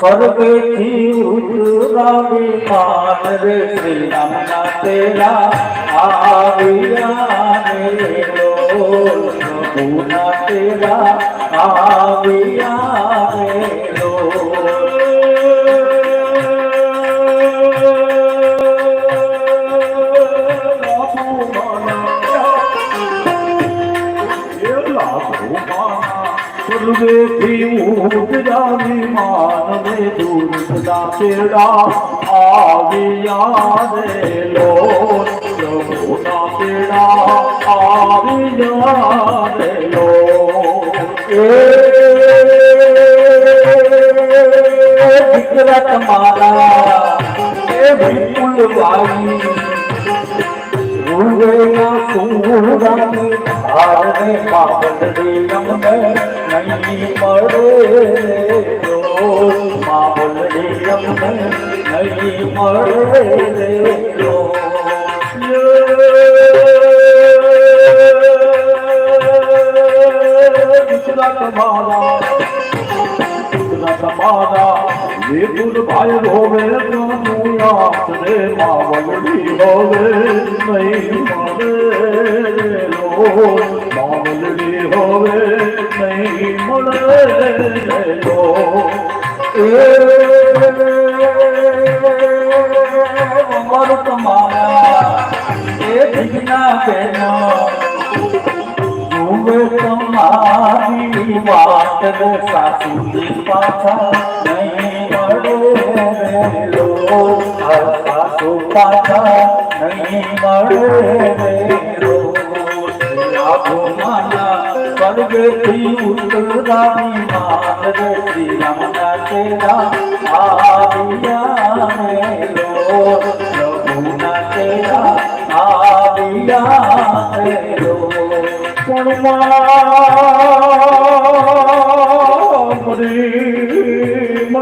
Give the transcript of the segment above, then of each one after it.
સ્વર્ગેથી ઉતરાવી માન રે શ્રી રામના તેરા આવ્યા રે લો પ્રભુના તેરા આવ્યા રે લો સ્વર્ગેથી ઉતરાવી માનવે દૂરતા તેડા આવ્યા રે લો પ્રભુના રૂવેના સુરાની ધારને પાવલડી અમને નહીં મળે રો પાવલડી અમને નહીં મળે રો તમારા તમારા વિપુલ ભાઈ હોવે પ્રભુયાત રે માવલડી હોવે નહીં મળે લો માવલડી હોવે નહીં મળે લો એ અમર તમારા એ ભીના બેના તું તમારી વાત રે સાસુજી પાછા મળે રે લો સાસુ પાછા નહીં મળે રે લો લાભો માના સ્વર્ગથી ઉતરાવી માન રે શ્રી રામના તેરા આવ્યા રે લો પ્રભુના તેરા આવ્યા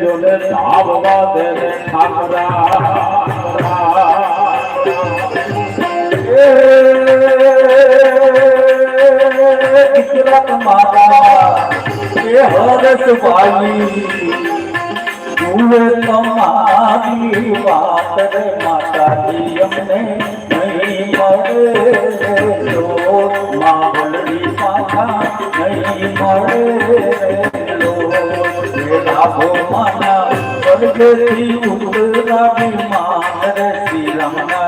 જોને ધાવવા દે ને ઠાકરા ગુજરાત માતા, એ હરસ વાલી. તુમે તમારી વાત રે નહીં લાભો માના સ્વર્ગથી ઉતરાવી માન રે શ્રી રમના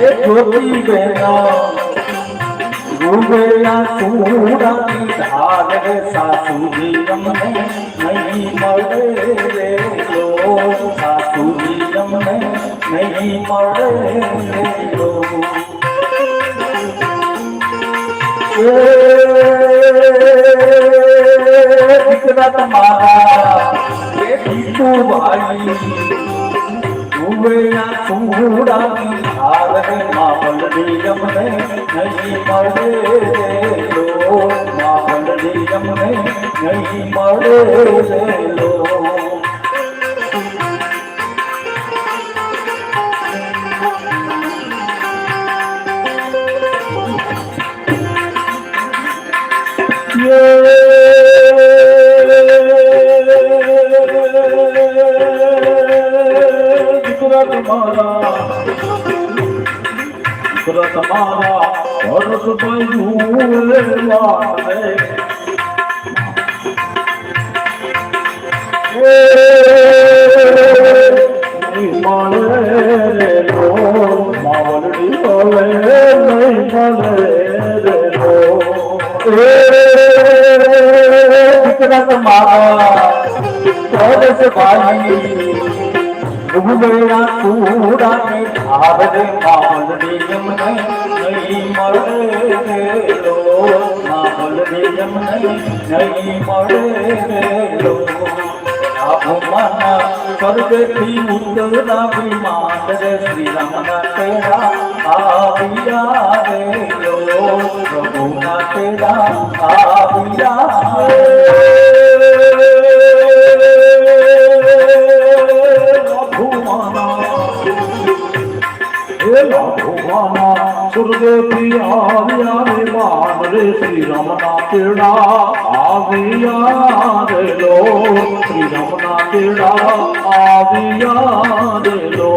એ જ્યોતિ બેના રૂબેલા સુરાની ધાર સાસુજી અમને નહીં મળે રે લો સાસુજી અમને નહીં મળે રે લો તમારા ભાઈ તુવેના સુડાની ધાર રે માવલડી અમને નહીં મળે લો માવલડી અમને નહીં મળે લો દીકરા મારા. સુરત મારા વાલે નહીં મળે માવલડી બોલે નહીં મળે રે લો દીકરા તો. મારા ડૂબેલા કુડા ને ધારે માવલડી એમને નહીં મળે લો માવલડી એમને નહીં મળે લો સ્વર્ગથી ઉતરના વિમાન શ્રી રામના તેરા આવ્યા રે લો પ્રભુના તેરા આવ્યા સુરદેવી આવ્યા રે માન રે શ્રી રમના તેડા આવ્યા રે લો શ્રી રમના તેડા આવ્યા રે લો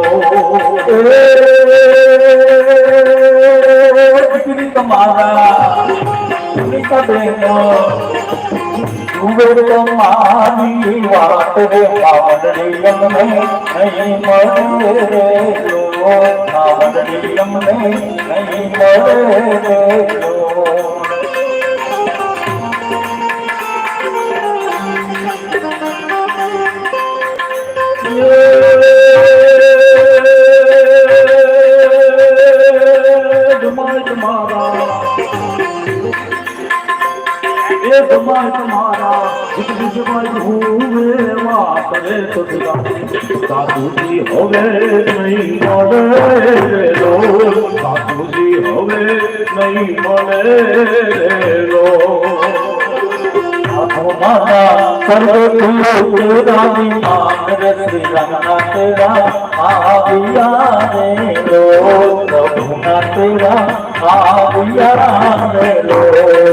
દીકરી તમારા દીકરા બેનો ઉગર તમારી વાત રે પાવનડી અમને નહીં મળે રે લો જીત જમાય હુવે વાત રે સુધરા સાધુજી હવે નહીં મળે રો લો સાધુજી હવે નહીં મળે રે લો સુરવે તું રામી મારે રમના રે તેડા આવ્યા રે લો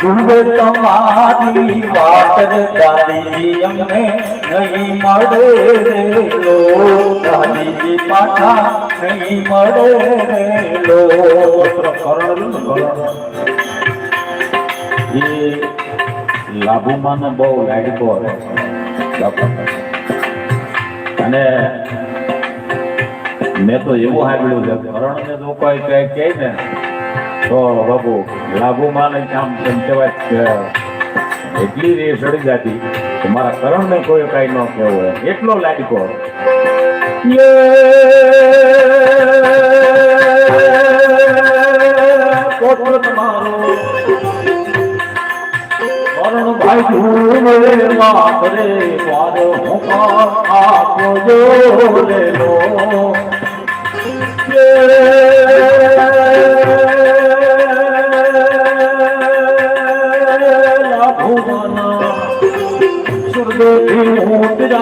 લો તમારી વાત દાદીજી અમને નહીં મળે રે લો દાદીજી પાછા નહીં મળે રે લો કરણ કરણ એ લાભુમાને બહુ લાડકો અને મેં તો એવું સાંભળ્યું છે કરણને જો કોઈ કઈ કહે ને તો બાબુ. લાભુમાને આમ તેમ કહેવાય એટલી રે સડી જાતી કે મારા કરણને કોઈ કઈ ન કહેવું એટલો લાડકો પુત્ર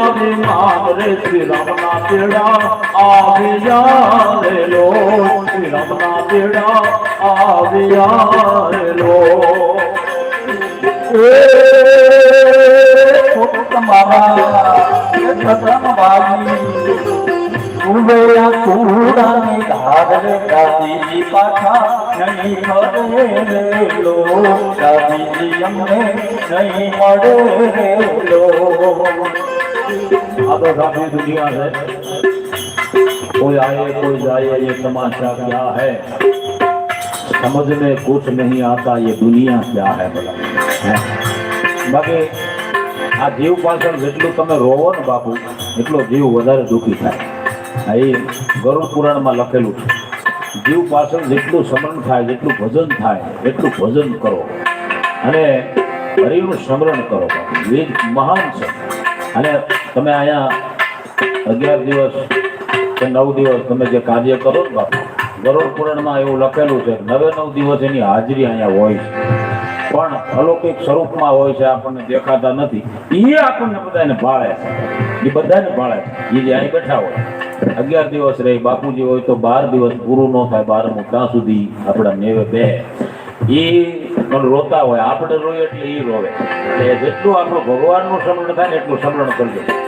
ઊંટ જાવે મારે શ્રી રામના તેડા આવ્યા રે લો શ્રી રામના તેડા આવ્યા રે લો આ તો સારી દુનિયા है कोई आए कोई जाए ये तमाशा क्या है समझ में कुछ नहीं आता ये दुनिया क्या है बोला हैं? બાકી આ જીવ પાછળ જેટલું તમે રોવો ને બાપુ એટલો જીવ વધારે દુઃખી થાય આ એ ગરુડ પુરાણમાં લખેલું છે જીવ પાછળ જેટલું સ્મરણ થાય જેટલું ભજન થાય એટલું ભજન કરો અને હરિનું સ્મરણ કરો બાપુ એ જ મહાન છે અને તમે અહીંયા અગિયાર દિવસ કે નવ દિવસ તમે જે કાર્ય કરો ને બાપુ. ગરુડ પુરાણમાં એવું લખેલું છે નવે નવ દિવસ એની હાજરી અહીંયા હોય છે. પણ અલૌકિક સ્વરૂપમાં હોય છે, આપણને દેખાતા નથી. એ આપણને બધાને ભાળે છે. એ બધાને ભાળે છે. એ જે અહીં બેઠા હોય. અગિયાર દિવસ રહી, બાપુજી હોય તો બાર દિવસ પૂરું ન થાય, બારમું ત્યાં સુધી આપણા નેવે બે. એ પણ રોતા હોય. આપણે રોઈએ એટલે એ રોવે. એટલે જેટલું આપણું ભગવાનનું સ્મરણ થાય ને એટલું સ્મરણ કરજો.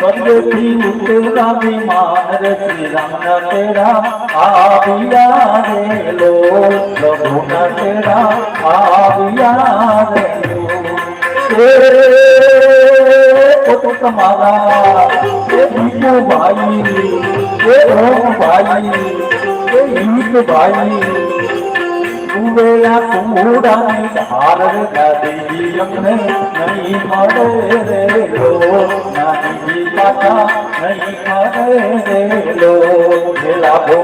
સ્વર્ગથી ઉતરા વિમાન રે શ્રી રામના તેરા આવ્યા રે લો પ્રભુના તેરા આવ્યા રે લો એ તો તમારા ભાઈ ભાઈ ભાઈ ઉવેલા કુંડાની ધાર દાદી અમને નહીં મળે રે લો નાની પાછા નહીં મળે રે લો ભેલા લો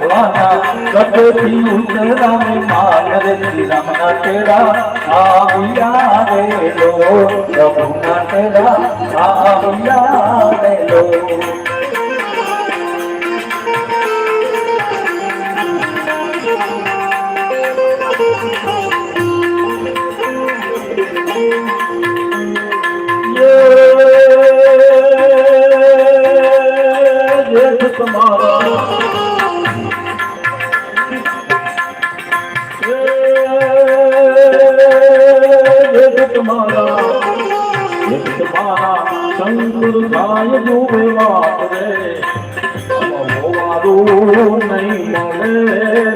શંકર થાય જોવે વાત રે નહીં મળે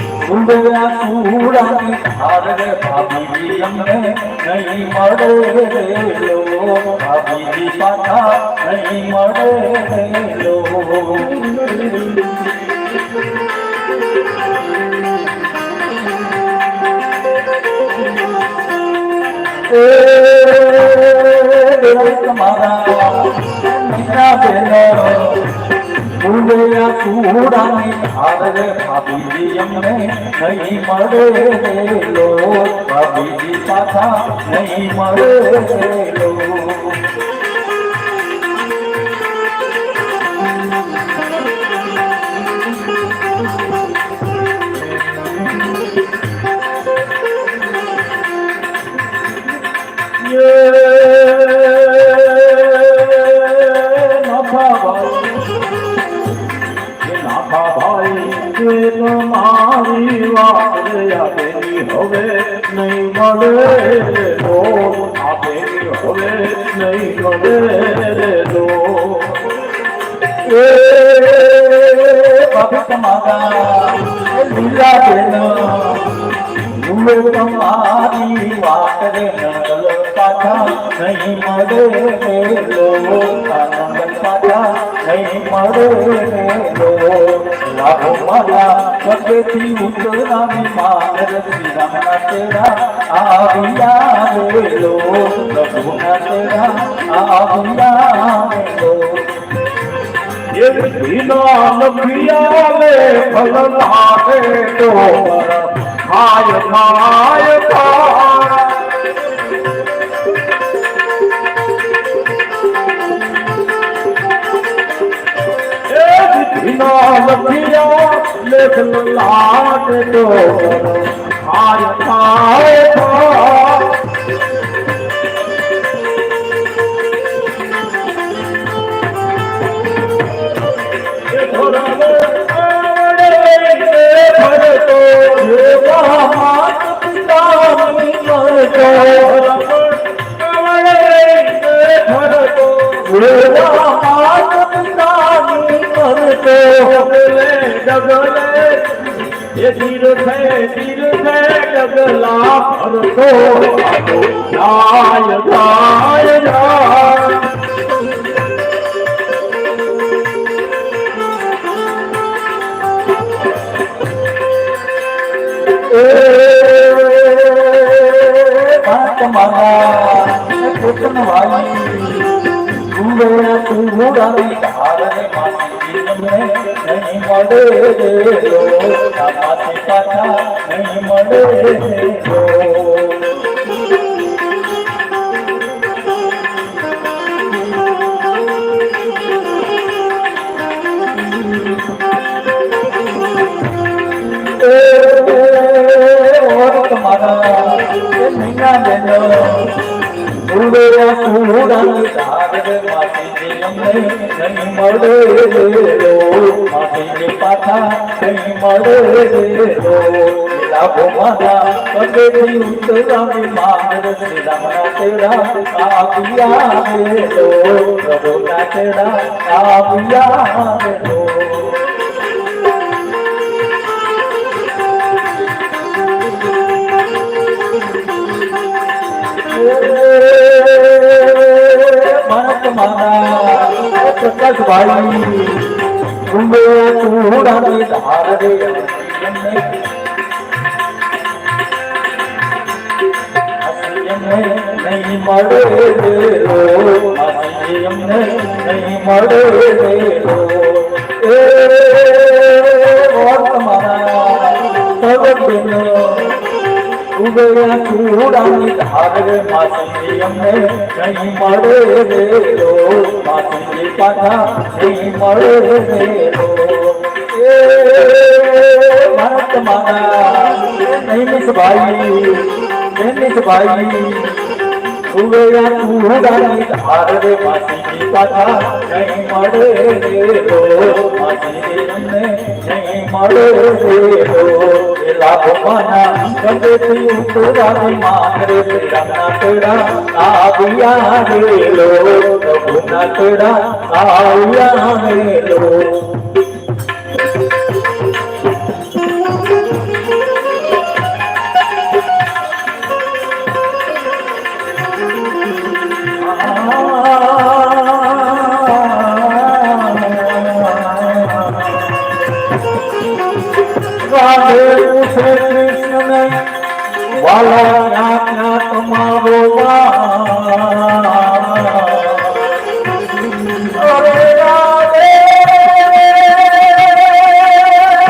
સુરાની ધાર રે ભાભીજી અમને નહીં મળે લો ભાભીજી પાછા નહીં મળે લો તમારા ઉંડયા સુરાની ધાર રે ભાભીજી અમને નહીં મળે રે લો ભાભીજી પાછા નહીં મારી વાત લો હવે નહીં મળે તો આપેલી હવે નહીં મળે માતા લીલા બેન તમારી વાત રે નગલ પાછા નહીં મળે રે લો નગલ પાછા નહીં મળે રે લો લાભો મારા પગેથી ઉતરામી માન રે શ્રી રામના તેરા આવ્યા રે લો પ્રભુના તેરા આવ્યા રે લો એક વિના લખિયાલે ફલ લાગે લાગે તો ખાય ખાય મળે તમારા ધારે માટી અમને નહીં મળે માટી પાછા નહીં મળે લાભો માતા કદેથી ઉતરાની માંગ મારા પ્રકાશભાઈ ઉમે ચૂડાની ધાર રે નહીં મળે રેલો એમને નહીં મળે ઉગયા ચૂડાની ધારે માસી અમને નહીં મળે રેલો માસી પાછા નહીં મળે રેલો એ ભારત માતા નૈમિષ ભાઈ નૈમિષ ભાઈ ઉગયા ચૂડાની ધારે માસી પાછા નહીં મળે રેલો માસી અમને નહીં મળે રેલો લાભો માના ગંગેથી ઉતરાની માંગરે રામના તેડા આવ્યા તેડા આવ્યા રેલો રાધે